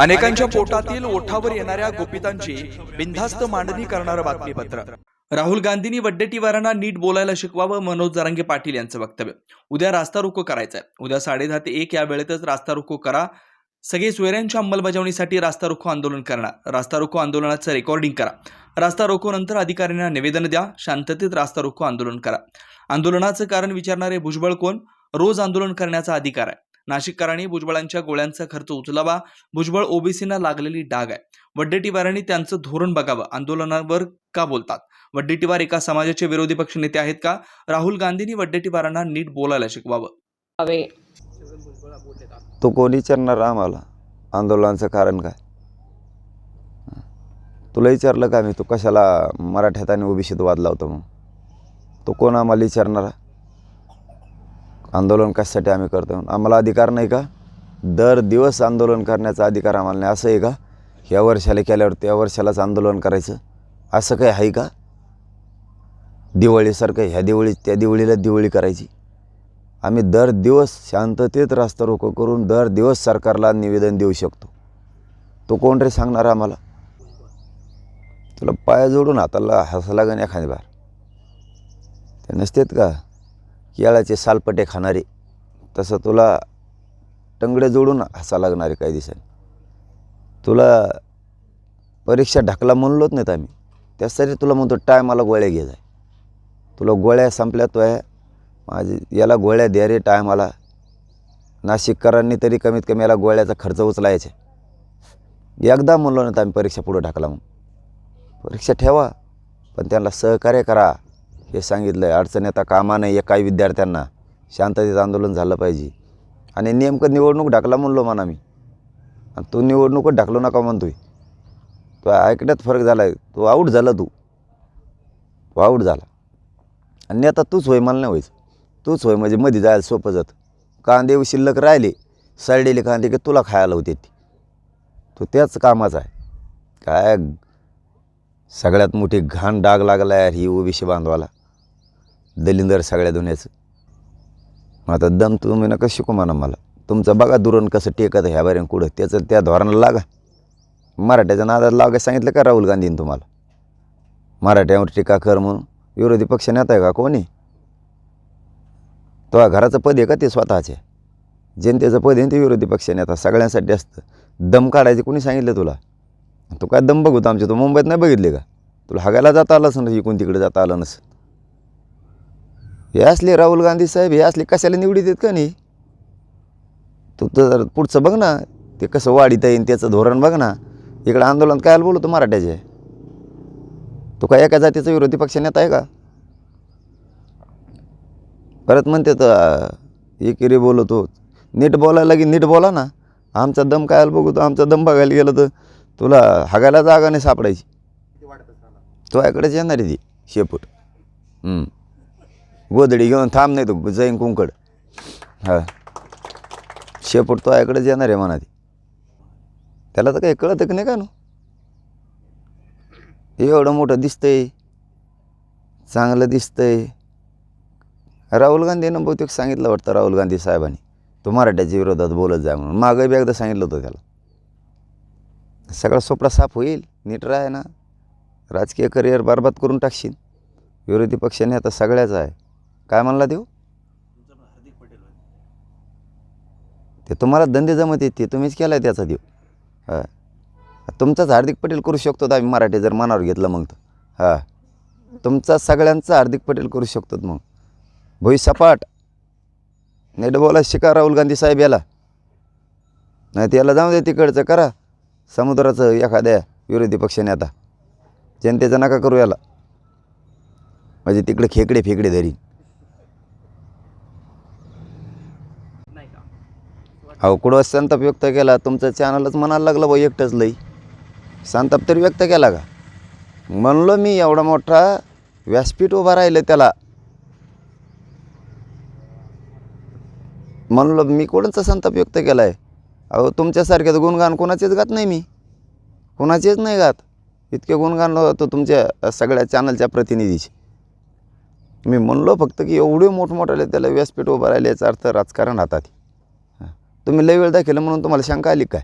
अनेकांच्या पोटातील ओठावर येणाऱ्या गोपितांची बिनधास्त मांडणी करणारं बातमीपत्र. राहुल गांधींनी वड्डेटीवारांना नीट बोलायला शिकवावं मनोज जरांगे पाटील यांचं वक्तव्य. उद्या रास्ता रोको करायचा आहे उद्या साडेदहा ते एक या वेळेतच रास्ता रोको करा. सगळे सोयऱ्यांच्या अंमलबजावणीसाठी रास्ता रोको आंदोलन करणार रास्ता रोको आंदोलनाचं रेकॉर्डिंग करा. रास्ता रोको नंतर अधिकाऱ्यांना निवेदन द्या. शांततेत रास्ता रोको आंदोलन करा. आंदोलनाचं कारण विचारणारे भुजबळ कोण? रोज आंदोलन करण्याचा अधिकार आहे. नाशिककरांनी भुजबळांच्या गोळ्यांचा खर्च उचलावा भुजबळ ओबीसीना लागलेली डाग आहे. वड्डेटीवारांनी त्यांचं धोरण बघावं आंदोलनावर का बोलतात? वड्डेटीवार एका समाजाचे विरोधी पक्ष नेते आहेत का? राहुल गांधींनी वड्डेटीवारांना नीट बोलायला शिकवावं. हवे तो कोण विचारणार आम्हाला? आंदोलनाचं कारण काय? तुला विचारलं का मी तू कशाला मराठ्यात आणि ओबीसीत वाद लावतो मग तो कोण आम्हाला विचारणारा? आंदोलन कशासाठी आम्ही करतो आम्हाला अधिकार नाही का? दर दिवस आंदोलन करण्याचा अधिकार आम्हाला नाही. असं आहे का? ह्या वर्षाला केल्यावर त्या वर्षालाच आंदोलन करायचं? असं काही आहे का? दिवाळीसारखं ह्या दिवाळी त्या दिवाळीला दिवाळी करायची. आम्ही दर दिवस शांततेत रास्ता रोको करून दर दिवस सरकारला निवेदन देऊ शकतो. तो कोण रे सांगणार आम्हाला? तुला पाया जोडून हाताला हसा लागन एखादी बार. ते नसतेत का? केळाचे सालपटे खाणारे. तसं तुला टंगडे जोडून हसा लागणारे काही दिवसांनी. तुला परीक्षा ढकला म्हणलोच नाहीत आम्ही. त्यासाठी तुला म्हणतो टायमाला गोळ्या घे जाय. तुला गोळ्या संपल्या तो आहे. माझी याला गोळ्या द्या रे टायमाला नाशिककरांनी तरी कमीत कमी याला गोळ्याचा खर्च उचलायचा एकदा म्हणलो नाही तर आम्ही परीक्षा पुढं ढकला मग परीक्षा ठेवा पण त्यांना सहकार्य करा. हे सांगितलं आहे अडचण येता कामा नाही आहे काही विद्यार्थ्यांना. शांततेचं आंदोलन झालं पाहिजे. आणि नेमकं निवडणूक ढकला म्हणलो म्हणा मी. आणि तू निवडणूकच ढकलू नका म्हणतोय. तो ऐकण्यात फरक झाला आहे तो आऊट झाला तू. तो आऊट झाला. आणि आता तूच होय मला नाही व्हायचं तूच होय म्हणजे मध्ये जायला सोपं जातं. कांदे शिल्लक राहिले सडलेले कांदे की तुला खायला होते ती. तो त्याच कामाचा आहे. काय? सगळ्यात मोठी घाण डाग लागला यार ही ओबीसी बांधवाला. दलिंदर सगळ्या दुनियाचं. मग आता दम तुम्ही नका शिकू म्हणा मला. तुमचं बघा दुरण कसं टेकत ह्या बऱ्या कुठं. त्याचं त्या धोरणाला लागा. मराठ्याच्या नादात लागा सांगितलं का राहुल गांधीनं तुम्हाला? मराठ्यावर टीका कर म्हणून. विरोधी पक्ष नेता आहे का कोणी? तो घराचं पद आहे का ते स्वतःचे जनतेचं पद आहे ना ते विरोधी पक्ष नेता. सगळ्यांसाठी असतं. दम काढायचे कोणी सांगितलं तुला? तू काय दम बघतो आमच्या तू मुंबईत नाही बघितले का? तुला हागायला जाता आलं असं इकडून तिकडे जाता आलं नसं हे असले राहुल गांधी साहेब हे असले कशाला निवडीत आहेत का नाही? तू तर पुढचं बघ ना ते कसं वाढीता येईन त्याचं धोरण बघ ना. इकडं आंदोलन काय बोलतो मराठ्याचे? तो काय एका जातीचा विरोधी पक्ष नेता आहे का? परत म्हणते तर एकेरी बोलतो नीट बोलायला की नीट बोला ना. आमचा दम कायला बघू तो आमचा दम बघायला गेलं तर तुला हागायला जागा नाही सापडायची. तो याकडेच येणार आहे ती शेपूट. हं. गोधडी घेऊन थांब नाही तो जैन कुंकड. हा. शेपूट तो याकडेच येणार आहे म्हणा त्याला तर काही कळतं की नाही का नो? एवढं मोठं दिसतंय. चांगलं दिसतंय. राहुल गांधीनं बहुतेक सांगितलं वाटतं राहुल गांधी साहेबांनी. तो मराठ्याच्या विरोधात बोलत जा म्हणून. मागं बी एकदा सांगितलं होतं त्याला. सगळा सोपडा साफ होईल नीट राह ना. राजकीय करिअर बरबाद करून टाकशील. विरोधी पक्षाने आता सगळ्याच आहे. काय म्हणला देऊ? ते तुम्हाला धंदे जमत येते तुम्हीच केला आहे त्याचा देव. हां. तुमचाच हार्दिक पटेल करू शकतो आम्ही मराठी जर मनावर घेतलं मग तर. हां. तुमचा सगळ्यांचा हार्दिक पटेल करू शकतो मग. भुई सपाट. नेट बोला शिका राहुल गांधी साहेब याला. नाही त्याला जाऊ दे तिकडचं करा. समुद्राचं एखाद्या विरोधी पक्षाने आता जनतेचं नका करू याला. म्हणजे तिकडे खेकडे फेकडे धरी अहो कुठं संताप व्यक्त केला? तुमचं चॅनलच म्हणायला लागलं बा एकटंच लई. संताप तरी व्यक्त केला का? म्हणलो मी एवढा मोठा व्यासपीठ उभा राहिलं त्याला. म्हणलो मी कोणाचा संताप व्यक्त केला आहे अहो तुमच्यासारख्याचं गुणगान कोणाचेच गात नाही मी. कोणाचेच नाही गात. इतके गुणगान होतो तुमच्या सगळ्या चॅनलच्या प्रतिनिधीचे. मी म्हणलो फक्त की एवढे मोठमोठाले त्याला व्यासपीठ उभं राहिले याचा अर्थ राजकारण हातात तुम्ही लय वेळ दाखवलं म्हणून तुम्हाला शंका आली काय?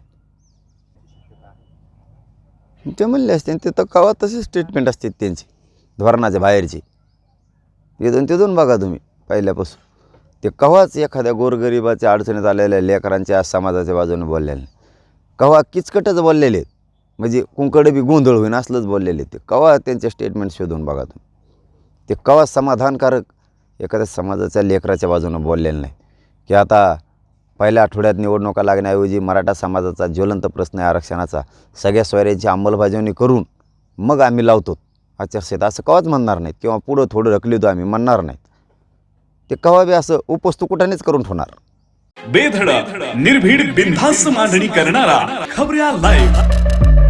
ते म्हणले असते ते तर कवा तसेच स्टेटमेंट असते त्यांची धोरणाच्या बाहेरची. तिथून तिथून बघा तुम्ही पहिल्यापासून. ते कवाच एखाद्या गोरगरिबाच्या अडचणीत आलेल्या लेकरांच्या समाजाच्या बाजूने बोललेले नाही. कवा किचकटच बोललेले आहेत. म्हणजे कुंकडे बी गोंधळ होईन असलंच बोललेले आहेत ते. कवा त्यांचे स्टेटमेंट शोधून बघा तुम्ही. ते कवा समाधानकारक एखाद्या समाजाच्या लेकराच्या बाजूनं बोललेलं नाही. की आता पहिल्या आठवड्यात निवडणुका लागण्याऐवजी मराठा समाजाचा ज्वलंत प्रश्न आहे आरक्षणाचा. सगळ्या सोयऱ्यांची अंमलबजावणी करून मग आम्ही लावतो. आचारसंहिता असं कवाच म्हणणार नाहीत किंवा पुढं थोडं रखलितो आम्ही म्हणणार नाहीत. ते कवा बी असं उपस्तुकुटानेच करून ठेवणार. बेधडक निर्भीड बिनधास्त मांडणी करणारा खबऱ्या लाईव्ह